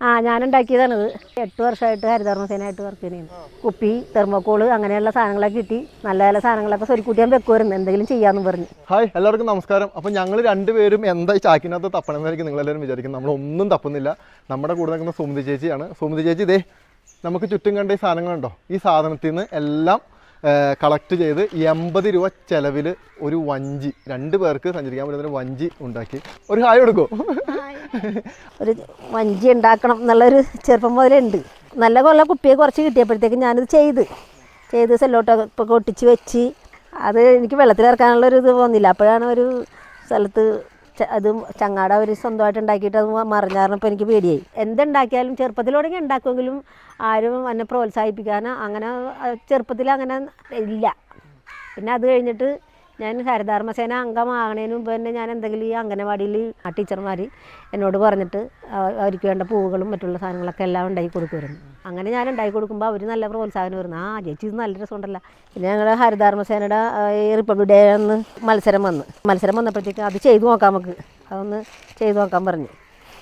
ആ ഞാൻ ഉണ്ടാക്കിയതാണിത് എട്ട് വർഷമായിട്ട് ഹരിതകർമ്മസേനയായിട്ട് വർക്ക് ചെയ്യുന്നു കുപ്പി തെർമോക്കോൾ അങ്ങനെയുള്ള സാധനങ്ങളൊക്കെ കിട്ടി. നല്ല നല്ല സാധനങ്ങളൊക്കെ സ്വരുക്കൂട്ടിയാൻ വെക്കുമായിരുന്നു. എന്തെങ്കിലും ചെയ്യാമെന്ന് പറഞ്ഞു. ഹായ് എല്ലാവർക്കും നമസ്കാരം. അപ്പോൾ ഞങ്ങൾ രണ്ടുപേരും എന്താ ചാക്കിനകത്ത് തപ്പണമെന്നായിരിക്കും നിങ്ങളെല്ലാവരും വിചാരിക്കുന്നത്. നമ്മളൊന്നും തപ്പുന്നില്ല. നമ്മുടെ കൂടെ നിൽക്കുന്ന സുമതി ചേച്ചിയാണ്. സുമതി ചേച്ചി ഇതേ നമുക്ക് ചുറ്റും കണ്ട ഈ സാധനങ്ങളുണ്ടോ? ഈ സാധനത്തിൽ നിന്ന് എല്ലാം കളക്ട് ചെയ്ത് എൺപത് രൂപ ചെലവിൽ ഒരു വഞ്ചി രണ്ട് പേർക്ക് സഞ്ചരിക്കാൻ പറ്റുന്ന ഒരു വഞ്ചി ഉണ്ടാക്കി. ഒരു ഹായ് കൊടുക്കോ. ഒരു വഞ്ചി ഉണ്ടാക്കണം എന്നുള്ളൊരു ചെറുപ്പം മുതലേ ഉണ്ട് നല്ല കൊല്ല കുപ്പിയെ കുറച്ച് കിട്ടിയപ്പോഴത്തേക്ക് ഞാനിത് ചെയ്ത്. ചെയ്ത് സെല്ലോട്ടൊക്കെ ഒട്ടിച്ച് വെച്ച്. അത് എനിക്ക് വെള്ളത്തിലിറക്കാനുള്ള ഒരു ഇത് വന്നില്ല. അപ്പോഴാണ് ഒരു സ്ഥലത്ത് അത് ചങ്ങാട അവർ സ്വന്തമായിട്ട് ഉണ്ടാക്കിയിട്ട് അത് മറിഞ്ഞാറിനപ്പോൾ എനിക്ക് പേടിയായി. എന്തുണ്ടാക്കിയാലും ചെറുപ്പത്തിലൂടെങ്കിൽ ഉണ്ടാക്കുമെങ്കിലും ആരും എന്നെ പ്രോത്സാഹിപ്പിക്കാനോ അങ്ങനെ ചെറുപ്പത്തിൽ അങ്ങനെ ഇല്ല. പിന്നെ അത് കഴിഞ്ഞിട്ട് ഞാൻ ഹരിതകർമ്മസേന അംഗമാകണതിന് മുമ്പ് തന്നെ ഞാൻ എന്തെങ്കിലും ഈ അംഗനവാടിയിൽ ആ ടീച്ചർമാർ എന്നോട് പറഞ്ഞിട്ട് അവർക്ക് വേണ്ട പൂവുകളും മറ്റുള്ള സാധനങ്ങളൊക്കെ എല്ലാം ഉണ്ടാക്കി കൊടുക്കുമായിരുന്നു. അങ്ങനെ ഞാൻ ഉണ്ടാക്കി കൊടുക്കുമ്പോൾ അവർ നല്ല പ്രോത്സാഹനം വരുന്നു. ആ ചേച്ചി ഇത് നല്ല രസമുണ്ടല്ല. പിന്നെ ഞങ്ങൾ ഹരിതകർമ്മസേനയുടെ ഈ റിപ്പബ്ലിക് ഡേ അന്ന് മത്സരം വന്ന്. മത്സരം വന്നപ്പോഴത്തേക്ക് അത് ചെയ്തു നോക്കാം നമുക്ക്. അതൊന്ന് ചെയ്തു നോക്കാൻ പറഞ്ഞു.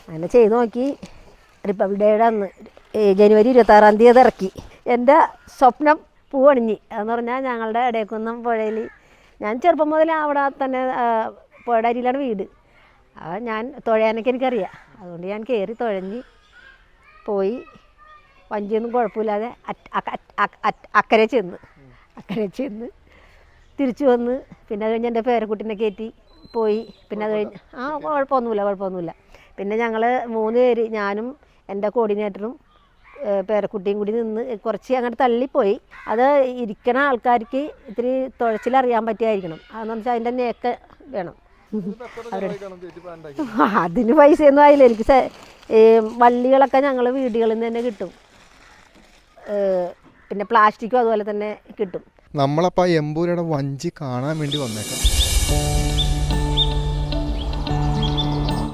അങ്ങനെ ചെയ്തു നോക്കി. റിപ്പബ്ലിക് ഡേയുടെ അന്ന് ജനുവരി ഇരുപത്താറാം തീയതി ഇറക്കി. എന്റെ സ്വപ്നം പൂവണിഞ്ഞി. അതെന്ന് പറഞ്ഞാൽ ഞങ്ങളുടെ ഇടയക്കുന്നം പുഴയിൽ ഞാൻ ചെറുപ്പം മുതൽ അവിടെ തന്നെ പുഴയുടെ അരിയിലാണ് വീട്. അത് ഞാൻ തുഴയാനൊക്കെ എനിക്കറിയാം. അതുകൊണ്ട് ഞാൻ കയറി തുഴഞ്ഞ് പോയി. വഞ്ചിയൊന്നും കുഴപ്പമില്ലാതെ അക്കരെ ചെന്ന്. അക്കരെ ചെന്ന് തിരിച്ചു വന്ന്. പിന്നെ അത് കഴിഞ്ഞ് എന്റെ പേരക്കുട്ടിനെ കയറ്റി പോയി. പിന്നെ അത് കഴിഞ്ഞ് ആ കുഴപ്പമൊന്നുമില്ല കുഴപ്പമൊന്നുമില്ല. പിന്നെ ഞങ്ങൾ മൂന്ന് പേര് ഞാനും എന്റെ കോർഡിനേറ്ററും പേരക്കുട്ടിയും കൂടി നിന്ന് കുറച്ച് അങ്ങോട്ട് തള്ളിപ്പോയി. അത് ഇരിക്കണ ആൾക്കാർക്ക് ഇത്തിരി തുഴച്ചിലറിയാൻ പറ്റിയായിരിക്കണം. അതെന്ന് വെച്ചാൽ അതിന്റെ നേക്ക് വേണം. അതിന് പൈസയൊന്നും ആയില്ല. എനിക്ക് ഈ വള്ളികളൊക്കെ ഞങ്ങൾ വീടുകളിൽ നിന്ന് തന്നെ കിട്ടും. പിന്നെ പ്ലാസ്റ്റിക്കും അതുപോലെ തന്നെ കിട്ടും. നമ്മളപ്പോൾ ആ എമ്പൂരയുടെ വഞ്ചി കാണാൻ വേണ്ടി വന്നേക്കാം.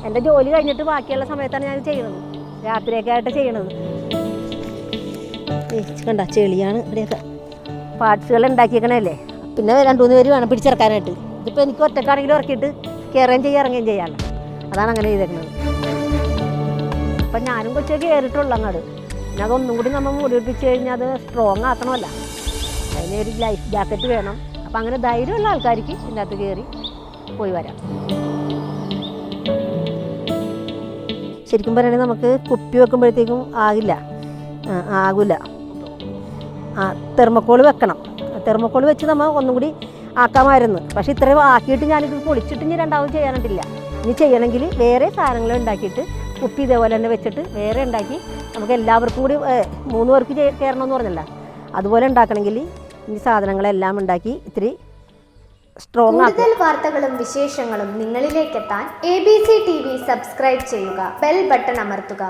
എന്റെ ജോലി കഴിഞ്ഞിട്ട് ബാക്കിയുള്ള സമയത്താണ് ഞാൻ ചെയ്യണത്. രാത്രിയൊക്കെ ആയിട്ട് ചെയ്യണത്. കണ്ട ചെളിയാണ് ഇവിടെയൊക്കെ. പാർട്സുകൾ ഉണ്ടാക്കിയേക്കണല്ലേ പിന്നെ രണ്ട് മൂന്ന് പേര് വേണം പിടിച്ചിറക്കാനായിട്ട്. ഇതിപ്പോൾ എനിക്ക് ഒറ്റക്കാണെങ്കിലും ഇറക്കിയിട്ട് കയറുകയും ചെയ്യുക ഇറങ്ങുകയും ചെയ്യാമല്ലോ അതാണ് അങ്ങനെ ചെയ്തേക്കുന്നത് അപ്പം ഞാനും കൊച്ചു കയറിയിട്ടുള്ളൂ അങ്ങോട്ട് പിന്നെ അതൊന്നും കൂടി നമ്മൾ മുടിപ്പിച്ച് കഴിഞ്ഞാൽ അത് സ്ട്രോങ് ആക്കണമല്ല. അതിന് ഒരു ലൈഫ് ജാക്കറ്റ് വേണം. അപ്പം അങ്ങനെ ധൈര്യമുള്ള ആൾക്കാർക്ക് ഇതിന്റെ അകത്ത് കയറി പോയി വരാം. ശരിക്കും പറയുകയാണെങ്കിൽ നമുക്ക് കുപ്പി വെക്കുമ്പോഴത്തേക്കും ആകില്ല. ആകില്ല ആ തെർമക്കോൾ വെക്കണം. തെർമക്കോൾ വെച്ച് നമ്മൾ ഒന്നും കൂടി ആക്കാമായിരുന്നു. പക്ഷേ ഇത്രയും ആക്കിയിട്ട് ഞാനിത് പൊളിച്ചിട്ട് ഇനി രണ്ടാമത് ചെയ്യാനായിട്ടില്ല ഇനി ചെയ്യണമെങ്കിൽ വേറെ സാധനങ്ങൾ ഉണ്ടാക്കിയിട്ട് കുപ്പി ഇതേപോലെ തന്നെ വെച്ചിട്ട് വേറെ ഉണ്ടാക്കി നമുക്ക് എല്ലാവർക്കും കൂടി മൂന്ന് പേർക്ക് കയറണമെന്ന് പറഞ്ഞല്ല. അതുപോലെ ഉണ്ടാക്കണമെങ്കിൽ ഈ സാധനങ്ങളെല്ലാം ഉണ്ടാക്കി ഇത്തിരി സ്ട്രോങ് കൂടുതൽ വാർത്തകളും വിശേഷങ്ങളും നിങ്ങളിലേക്ക് എത്താൻ A B C T V subscribe ചെയ്യുക. ബെൽ ബട്ടൺ അമർത്തുക.